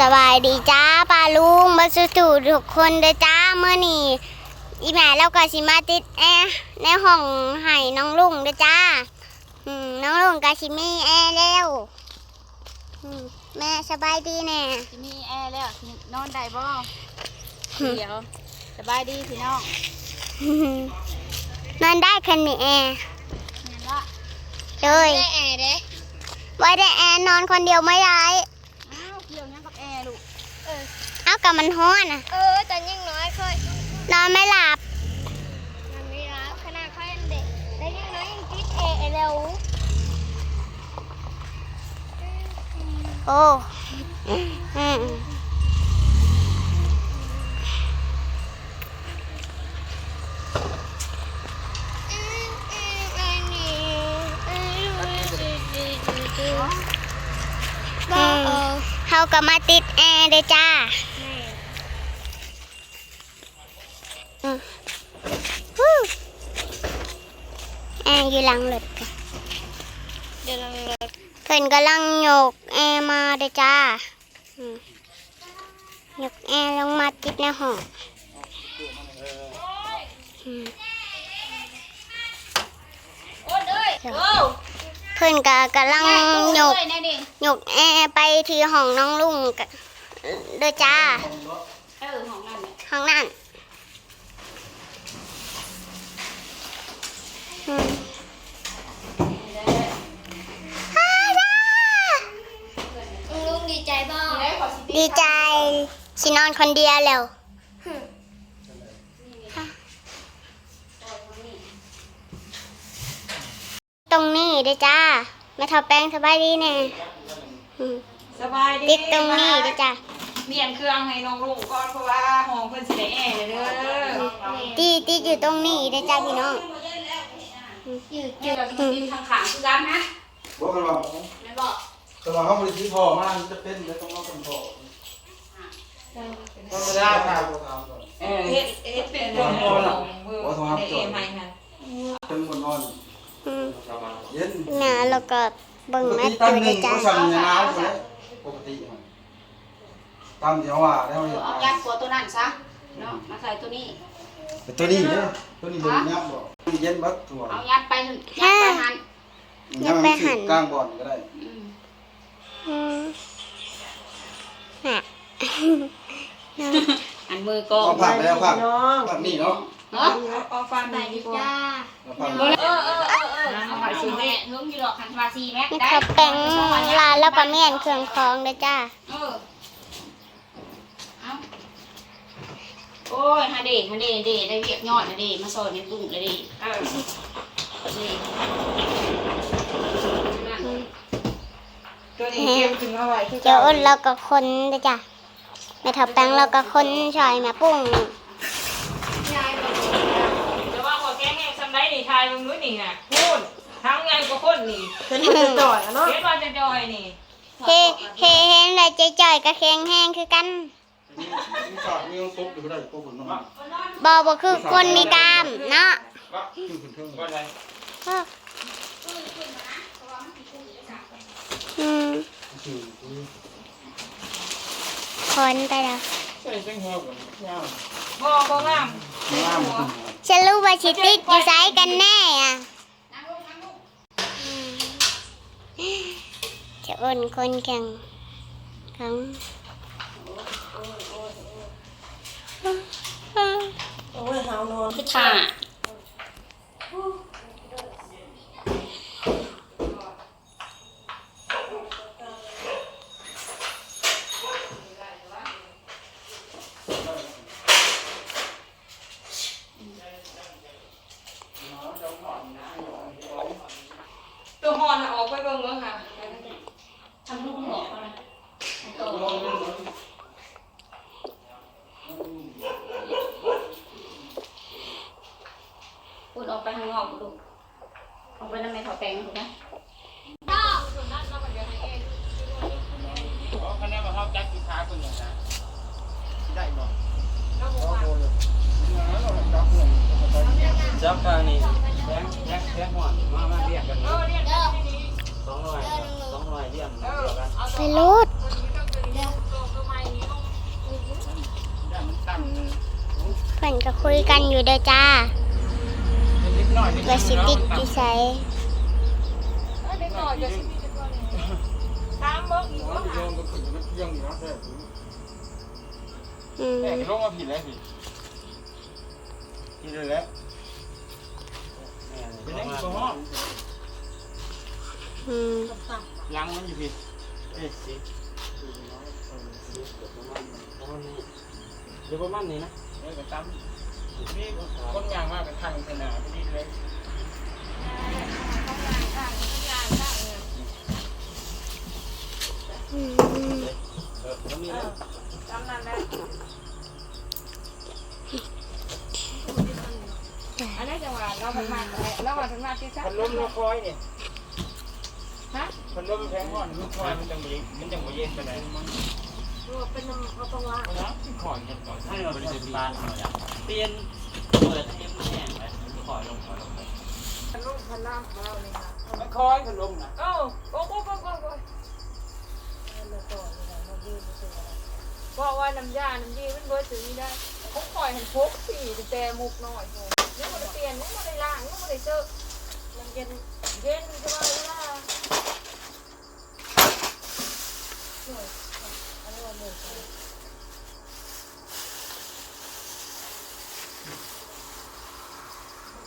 สบายดีจ้าป้าลุงมาสู่ทุกคนเด้อจ้าเมื่อนี้อีแม่เราก็สิมาติดแอร์ในห้องให้น้องลุงเด้อจ้าอืมน้องลุงก็สิมีแอร์แล้วอืมแม่สบายดีแน่ที่นี่แอร์แล้วสินอนได้บ่เดี๋ยวสบายดีพี่น้องนอนได้คันมีแอร์เห็นว่าเลยได้แอร์เด้ไว้ได้แอร์นอนคนเดียวไม่ได้ อ้าวเกี่ยวยังกับแอร์ลูก เอา กับมันฮ้อนอะ เออแต่ยังน้อยค่อยนอนไม่หลับมันไม่รับขนาดค่อยยังเด็กแต่ยังน้อยยังติดเอเร็วโอ้อืมบ้าเออเขาก็มาติดแอร์เด้อจ้าอืมฮู้ แอร์อยู่หลังรถค่ะเดี๋ยวเราเลยเพิ่นกำลังยกแอร์มาเด้อจ้าอืมยกแอร์ลงมาติดในห้องอืมโอ้ยเอ้ยโอ้เพิ่นก็กำลังยกเอ้ยแน่ดิยกแอร์ไปที่ห้องน้องลุงกะเด้อจ้าเออของนั่นเนี่ยห้องนั่นอืมฮ่าฮ่า ลุงดีใจบ้า เดี๋ยวขอสิดีใจสินอนคนเดียวแล้วตรงนี้เด้อจ้าแม่ทอแป้งสบายดีแน่อืมสบายดีติดตรงนี้เด้อจ้าเมียนเครื่องให้น้องลุงก่อนเพราะว่าห้องเพิ่นสิได้แอร์เด้อตีตีอยู่ตรงนี้เด้อจ้าพี่น้องยืดยืดกินข้างขางคือกันนะบอกกันว่าแม่บอกแต่ว่าเขาบริที่พอมากจะเป็นแล้วต้องเอาเป็นพอ ต้องไม่ได้ค่ะพวกเราก่อนเออเฮ็ดเฮ็ดเป็นคนบ่ล่ะเออได้แอร์ใหม่ค่ะเป็นบนนอนเย็นเนี่ยแล้วก็เบิ่งแม่ติตัตั้วงหนึ่งจ้าก็สั่งยาน้ำเลยปกติตั้งเดี๋ยวว่าแล้วเอายัดตัวตัวนั้นซะเนาะมาใส่ตัวนี้ตัวนี้เนี่ยตัวนี้เย็นยับบ่เย็นบัดถั่วเอายัดไปยัดไปหันยังมันกลางบ่อนก็ได้อืมอืมน่ะ อันมือก็เอาผักไปแล้วผักผักนี่เนาะเนาะเอาฟันไปดีจ้าเอาผักเออเออเออเออเอาไปสิแม่เฮิงอยู่ดอกคันวาซีแม่นี่ได้เขาแป้งลานแล้วก็เมียนเครื่องคองเด้อจ้าเออเอาโอ้ยฮะเดฮะเดเดได้เวียกยอดนะเดมาสอนในตุ้งเลยเดเออเดนั่นตัวนี้เก็บถึงเอาไว้คือเจ้าอ้นแล้วก็คนเด้อจ้า แม่ทับแป้งแล้วก็คนชอยแม่ปุ้งแต่ว่าขอแก้แห้งซำได้นี่ทายมึงนู้นนี่น่ะพูดทั้งไงก็คนนี่เป็นมันจะจ่อยอะเนาะเฮ็ดว่าจะจอยนี่ เฮเฮเห็นเลยใจจ่อยๆก็แข็งแห้งคือกันนี่ฝากมีตุ๊กอยู่ได้ตุ๊กบนนอนบอบ่คือคนมีกล้ามเนาะอยู่ขึ้นเครื่องว่าไงอืมคื อคนไปแล้วบ่บ่งามน้ำมันฉันรู้ว่าชิติดอยู่ไซกันแน่อะอืมเจะอ้นคนแข่งขังโอ้ยหาวนอนคือถ่า ไหมเขาคะแนนมาเขาจัดลูกค้าคนหนึ่งนะได้บ่จับกลางนี่แบงแบงแบงหอนมามาเรียกกันเลยสองร้อยสองร้อยเรียกเดียวกันไปรถเพื่อนก็คุยกันอยู่เด้อจ้าว่าสิติดที่ใช้ เด็กหน่อยจะสิมีแต่ตัวนี้ถามเบิ่งอีกว่าโยมก็ขึ้นมันเที่ยงอยู่นะแต่อืมแต่ลงมาผิดแล้วผิดผิดเลยแล้วเป็นไงก็ห้องอืมลังมันอยู่ผิดเอ้ยสิเดี๋ยวประมาณนี้นะเดี๋ยวก็ตามนี่คนยางมากเป็นทางขนาดนี้เลยม เออแล้วมีแล้ว จำนั่นแหละอันนี้จังหวะเราพันมาเราพันมาที่ซักพัดลมเราคอยเนี่ยฮะพัดลมแพงก่อนมันคอยมันจังบ่มันจังบ่เย็นไปไหนมันเป็นเอาตรงว่านะคอยกันก่อนให้เราบริสุทธิ์บ้านเราอย่างเปลี่ยนเปิดให้มันแห้งไปคอยลงคอยลงไปพันลูกพันล่ามของเราเลยค่ะมันคอยพัดลมนะโอ้โอ้โอ้โอ้โอ้โอ้บอกว่าน้ำยา น้ำยีมันเบิดถึงนี่ได้ผมปล่อยเห็นพกสี่แต่มุกน้อยโหนี่มันได้เปลี่ยนนี่มันได้ล้างนี่มันได้เจอมันเย็นเย็นสบายเวลา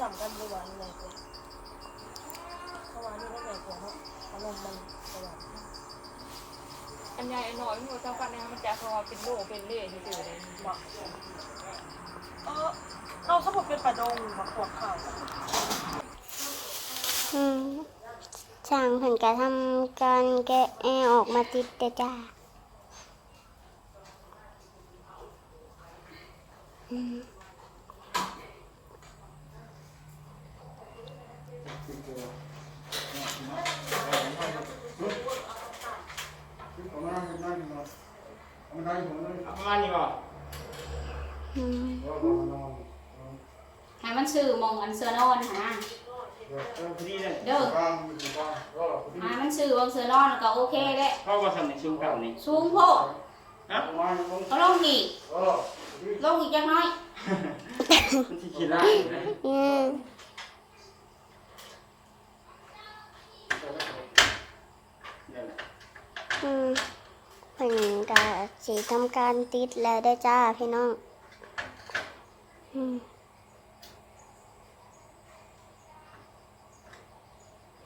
สำคัญประวัติอะไรตัวประวัตินี่ก็แบบหัวเนาะอารมณ์มันประวัติ อันใหญ่อันน้อยมันก็เท่ากันนะมันจะพอเป็นโลเป็นเล่ที่ตื่นเลยบอกเออเขาสมมติเป็นปลาดงมาขวดข่าวอืมช่างเพิ่นก็ทำการแกะแอออกมาติดเด้อจ้าอืม เอามาให้นั่งมาเอา มาได้ผมเลยประมาณนี้ป่ะอืมเอามานอนให้มันซื้อมองอันเสื้อนอนหาเดี๋ยวเออพอดีเลยเด้อบ้างอยู่บ้างรอพอดีให้มันซื้อวางเสื้อนอนแล้วก็โอเคแหละเพราะว่าทำในช่วงเก่านี่สูงโพดฮะเอามาลงก็ลงอีกเออลงอีกจังน้อยมันที่คิดได้นะอืม เดี๋ยวนะ อืมเพิ่นก็ สิทำการติดแล้วเด้จ้าพี่น้องอืม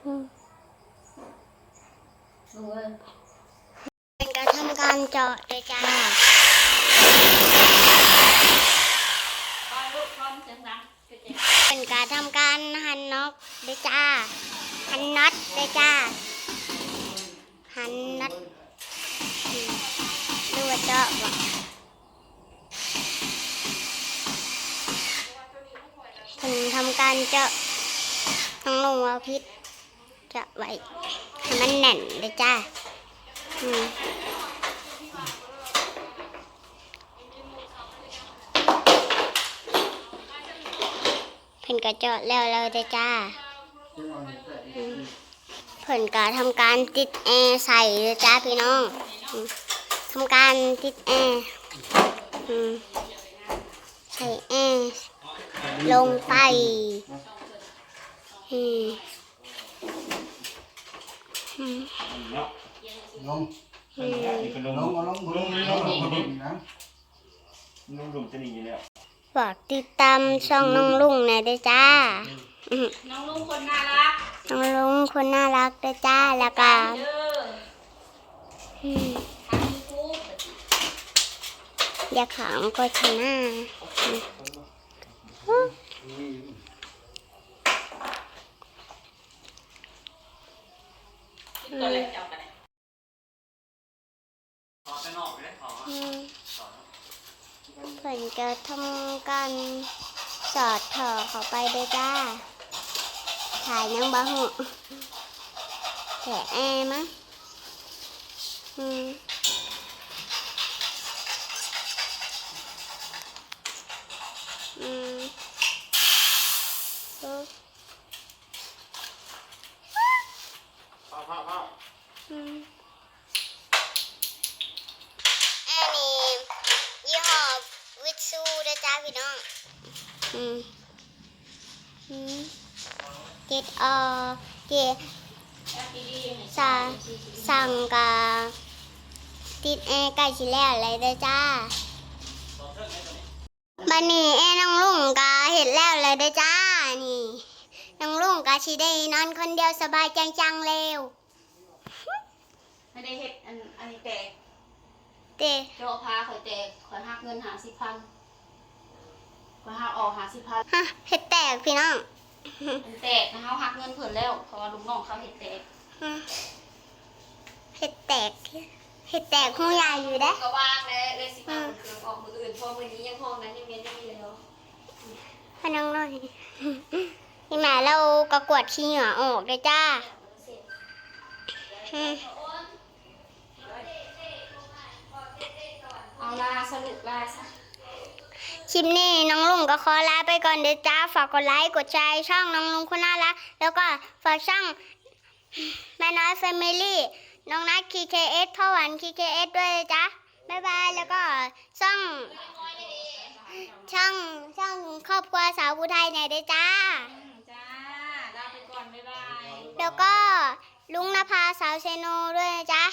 อืมดูเอ้ยเป็นการทำการเจาะเลยจ้าคอยลูกพร้อมเสียงดังเป็นการทำการหันน็อกเลยจ้าหันน็อตเลยจ้าหันน็อต เจาะบ่เป็นทำการเจาะทั้งลงว่าพิษเจาะไว้ให้มันแน่นเลยจ้าอืมเพิ่นก็เจาะแล้วแล้วเด้อจ้าเพิ่นก็ทำการติดแอร์ใส่เด้อจ้าพี่น้องอ ทำการติดแอร์อืมใส่แอร์ลงไปอืมอืมเนาะลงอืมนี่ก็ลงลงเอาลงลงลงลงนะลงลงจะหนีอยู่แล้วฝากติดตามช่องน้องลุงหน่อยเด้อจ้าอืมน้องลุงคนน่ารัก น้องลุงคนน่ารักเด้อจ้าแล้วก็ เด้อ อืม ทางยูทูบ อ ยาขำก็ชนะอืมตัวเล็กเจ้ากันะนอกไปได้ขออืมเพิ่นจะทำการสอดถอเข้าไปเด้วยจ้า ถ่ายยังบ้าหูแต่แอมั้งอืมอืมปุ๊บ พ่อพ่อพ่อ อืมอันนี้ยี่ห้อวิตซูนะจ๊ะ พี่น้อง อืมอืม เจ็ดเออเจ็ดแอปดีๆให้สาสั่งกาติดแอร์ใกล้ชิแล้วอะไรเด้อจ้าบันนี้แอร์น้องลุงกาเห็นแล้วเลยเด้อจ้า นี่น้องลุงกาชิได้นอนคนเดียวสบายจังจังๆเร็วให้ได้เฮ็ดอันอันนี้แตกเต้เจาะพาข่อยแตกข่อยหักเงินหาสิพัน ข่อยหักออกหาสิพันฮะเห็ดแตกพี่น้องมันแตกนะเฮาหักเงินเพิ่นแล้วเพราะว่าลูกน้องเขาเฮ็ดแตกฮะเห็ดแตกเห็ดแตกหูใหญ่อยู่เด้ก็ว่างแล้วเลยสิมาเครื่องออกมืออื่นเพราะมื้อนี้ยังห้องนั้นยังเมียนยังมีแล้วพนังหน่อยนี่แม่เรากระกวดขี้เหงื่อออกเลยจ้าอืมเอาลาสรุปลาซะ คลิปนี้น้องลุงก็ขอลาไปก่อนเด้อจ้าฝากกดไลค์กดแชร์ช่องน้องลุงคุณน่ารักแล้วก็ฝากช่องแม่น้อยแฟมิลี่น้องนัท KKS พ่อหวาน KKS ด้วยนะจ้าบ๊ายบายแล้วก็ช่องช่องช่องครอบครัวสาวผู้ไทยเนี่ยด้วยจ้า จ้าลาไปก่อนบ๊ายบายแล้วก็ลุงนภาสาวเซโนด้วยนะจ๊ะ